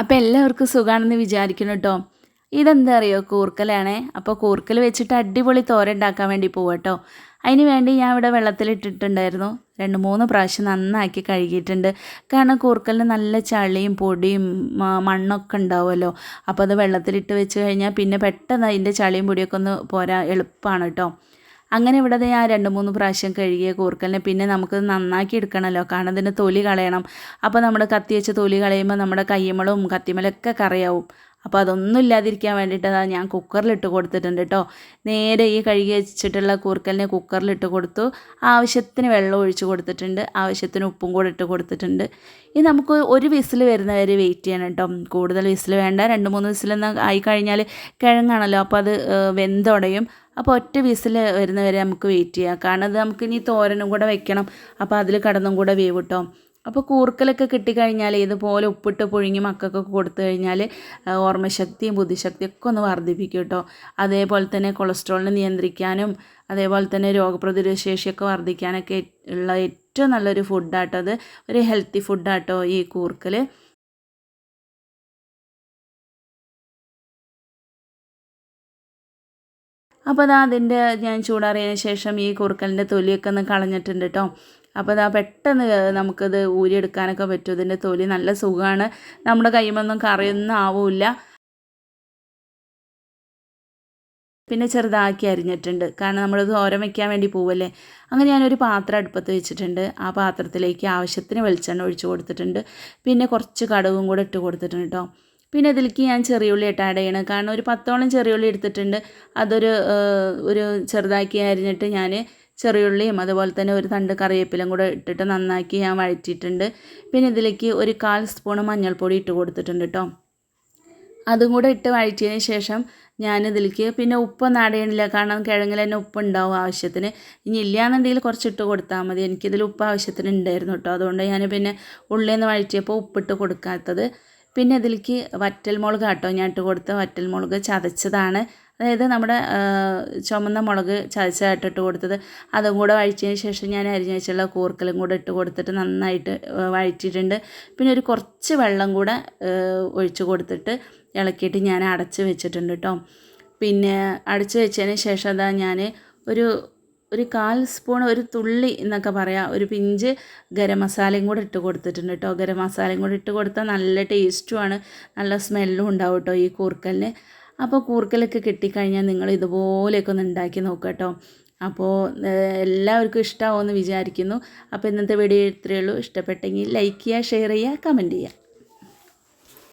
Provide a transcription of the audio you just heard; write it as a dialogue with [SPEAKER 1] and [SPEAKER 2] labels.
[SPEAKER 1] അപ്പോൾ എല്ലാവർക്കും സുഖമാണെന്ന് വിചാരിക്കണം കേട്ടോ ഇതെന്താ അറിയോ? കൂർക്കലാണേ. അപ്പോൾ കൂർക്കൽ വെച്ചിട്ട് അടിപൊളി തോര ഉണ്ടാക്കാൻ വേണ്ടി പോവാം കേട്ടോ അതിന് വേണ്ടി ഞാൻ ഇവിടെ വെള്ളത്തിലിട്ടിട്ടുണ്ടായിരുന്നു രണ്ട് മൂന്ന് പ്രാവശ്യം നന്നാക്കി കഴുകിയിട്ടുണ്ട്. കാരണം കൂർക്കലിന് നല്ല ചളിയും പൊടിയും മണ്ണൊക്കെ ഉണ്ടാവുമല്ലോ. അപ്പോൾ അത് വെള്ളത്തിലിട്ട് വെച്ച് കഴിഞ്ഞാൽ പിന്നെ പെട്ടെന്ന് അതിന്റെ ചളിയും പൊടിയൊക്കെ ഒന്ന് പോരാ എളുപ്പമാണ് കേട്ടോ അങ്ങനെ ഇവിടെ ആ രണ്ട് മൂന്ന് പ്രാവശ്യം കഴുകിയ കൂർക്കലിനെ പിന്നെ നമുക്ക് നന്നാക്കി എടുക്കണമല്ലോ കാരണം ഇതിന്റെ തൊലി കളയണം. അപ്പോൾ നമ്മുടെ കത്തി വെച്ച് തൊലി കളയുമ്പോൾ നമ്മുടെ കയ്യമളും കത്തിമലൊക്കെ കറിയാവും. അപ്പോൾ അതൊന്നും ഇല്ലാതിരിക്കാൻ വേണ്ടിയിട്ട് ഞാൻ കുക്കറിലിട്ട് കൊടുത്തിട്ടുണ്ട് കേട്ടോ നേരെ ഈ കഴുകി വെച്ചിട്ടുള്ള കൂർക്കലിനെ കുക്കറിലിട്ട് കൊടുത്തു. ആവശ്യത്തിന് വെള്ളം ഒഴിച്ച് കൊടുത്തിട്ടുണ്ട്. ആവശ്യത്തിന് ഉപ്പും കൂടെ ഇട്ട് കൊടുത്തിട്ടുണ്ട്. ഇനി നമുക്ക് ഒരു വിസിൽ വരുന്നവരെ വെയിറ്റ് ചെയ്യണം കേട്ടോ കൂടുതൽ വിസിൽ വേണ്ട. രണ്ട് മൂന്ന് വിസിലൊന്നും ആയി കഴിഞ്ഞാൽ കിഴങ്ങാണല്ലോ അപ്പോൾ അത് വെന്തുടയും. അപ്പോൾ ഒറ്റ വിസിൽ വരുന്നവരെ നമുക്ക് വെയിറ്റ് ചെയ്യാം. കാരണം അത് നമുക്ക് ഇനി തോരനും കൂടെ വെക്കണം. അപ്പോൾ അതിൽ കടന്നും കൂടെ വേവ് കിട്ടും അപ്പോൾ കൂർക്കലൊക്കെ കിട്ടിക്കഴിഞ്ഞാൽ ഇതുപോലെ ഉപ്പിട്ട് പുഴുങ്ങി മക്കൾക്കൊക്കെ കൊടുത്തു കഴിഞ്ഞാൽ ഓർമ്മശക്തിയും ബുദ്ധിശക്തിയും ഒക്കെ ഒന്ന് വർദ്ധിപ്പിക്കും കേട്ടോ അതേപോലെ തന്നെ കൊളസ്ട്രോളിനെ നിയന്ത്രിക്കാനും അതേപോലെ തന്നെ രോഗപ്രതിരോധ ശേഷിയൊക്കെ വർദ്ധിക്കാനൊക്കെ ഉള്ള ഏറ്റവും നല്ലൊരു ഫുഡാട്ടോ അത്. ഒരു ഹെൽത്തി ഫുഡാട്ടോ ഈ കൂർക്കൽ അപ്പോൾ അത് അതിന്റെ ഞാൻ ചൂടാറിയതിന് ശേഷം ഈ കുറുക്കലിന്റെ തൊലിയൊക്കെ ഒന്ന് കളഞ്ഞിട്ടുണ്ട് കേട്ടോ അപ്പോൾ അതാ പെട്ടെന്ന് നമുക്കത് ഊരിയെടുക്കാനൊക്കെ പറ്റും. ഇതിന്റെ തൊലി നല്ല സുഖമാണ് നമ്മുടെ കൈമൊന്നും കറിയൊന്നും ആവില്ല. പിന്നെ ചെറുതാക്കി അരിഞ്ഞിട്ടുണ്ട്. കാരണം നമ്മളത് ഓരം വയ്ക്കാൻ വേണ്ടി പോവല്ലേ? അങ്ങനെ ഞാനൊരു പാത്രം അടുപ്പത്ത് വെച്ചിട്ടുണ്ട്. ആ പാത്രത്തിലേക്ക് ആവശ്യത്തിന് വെളിച്ചെണ്ണ ഒഴിച്ചു കൊടുത്തിട്ടുണ്ട്. പിന്നെ കുറച്ച് കടുകും കൂടെ ഇട്ട് കൊടുത്തിട്ടുണ്ട് കേട്ടോ പിന്നെ ഇതിലേക്ക് ഞാൻ ചെറിയുള്ളി ഇട്ട് ആഡ് ചെയ്യണം. കാരണം ഒരു പത്തോളം ചെറിയുള്ളി എടുത്തിട്ടുണ്ട്. അതൊരു ഒരു ചെറുതാക്കി അരിഞ്ഞിട്ട് ഞാൻ ചെറിയുള്ളിയും അതുപോലെ തന്നെ ഒരു തണ്ട് കറിവേപ്പിലും കൂടെ ഇട്ടിട്ട് നന്നാക്കി ഞാൻ വഴറ്റിയിട്ടുണ്ട്. പിന്നെ ഇതിലേക്ക് ഒരു കാൽ സ്പൂൺ മഞ്ഞൾപ്പൊടി ഇട്ട് കൊടുത്തിട്ടുണ്ട് കേട്ടോ അതും കൂടെ ഇട്ട് വഴറ്റിയതിന് ശേഷം ഞാൻ ഇതിലേക്ക് പിന്നെ ഉപ്പ് ചെയ്യണില്ല കാരണം കിഴങ്ങിൽ തന്നെ ഉപ്പ് ഉണ്ടാവും ആവശ്യത്തിന്. ഇനി ഇല്ലയെന്നുണ്ടെങ്കിൽ കുറച്ച് ഇട്ട് കൊടുത്താൽ മതി. എനിക്കിതിൽ ഉപ്പ് ആവശ്യത്തിന് ഉണ്ടായിരുന്നു കേട്ടോ അതുകൊണ്ട് ഞാൻ പിന്നെ ഉള്ളിൽ നിന്ന് വഴറ്റിയപ്പോൾ ഉപ്പിട്ട് കൊടുക്കാത്തത്. പിന്നെ ഇതിലേക്ക് വറ്റൽമുളക് കേട്ടോ ഞാൻ ഇട്ട് കൊടുത്ത വറ്റൽമുളക് ചതച്ചതാണ്. അതായത് നമ്മുടെ ചുമന്ന മുളക് ചതച്ചതായിട്ട് കൊടുത്തത്. അതും കൂടെ വഴിച്ചതിന് ശേഷം ഞാൻ അരിഞ്ഞ വെച്ചുള്ള കൂർക്കലും കൂടെ ഇട്ട് കൊടുത്തിട്ട് നന്നായിട്ട് വഴറ്റിയിട്ടുണ്ട്. പിന്നെ ഒരു കുറച്ച് വെള്ളം കൂടെ ഒഴിച്ച് കൊടുത്തിട്ട് ഇളക്കിയിട്ട് ഞാൻ അടച്ച് വെച്ചിട്ടുണ്ട് കേട്ടോ പിന്നെ അടച്ച് വെച്ചതിന് ശേഷം അതാ ഞാൻ ഒരു ഒരു കാൽ സ്പൂൺ ഒരു തുള്ളി എന്നൊക്കെ പറയാം ഒരു പിഞ്ച് ഗരം മസാലയും കൂടെ ഇട്ട് കൊടുത്തിട്ടുണ്ട് കേട്ടോ ഗരം മസാലയും കൂടെ ഇട്ട് കൊടുത്താൽ നല്ല ടേസ്റ്റുമാണ് നല്ല സ്മെല്ലും ഉണ്ടാവും കേട്ടോ ഈ കൂർക്കലിന്. അപ്പോൾ കൂർക്കലൊക്കെ കിട്ടിക്കഴിഞ്ഞാൽ നിങ്ങൾ ഇതുപോലെയൊക്കെ ഒന്ന് ഉണ്ടാക്കി നോക്കുക കേട്ടോ അപ്പോൾ എല്ലാവർക്കും ഇഷ്ടമാവുമെന്ന് വിചാരിക്കുന്നു. അപ്പോൾ ഇന്നത്തെ വീഡിയോ ഇത്രയേ ഉള്ളൂ. ഇഷ്ടപ്പെട്ടെങ്കിൽ ലൈക്ക് ചെയ്യുക ഷെയർ ചെയ്യുക കമന്റ് ചെയ്യുക.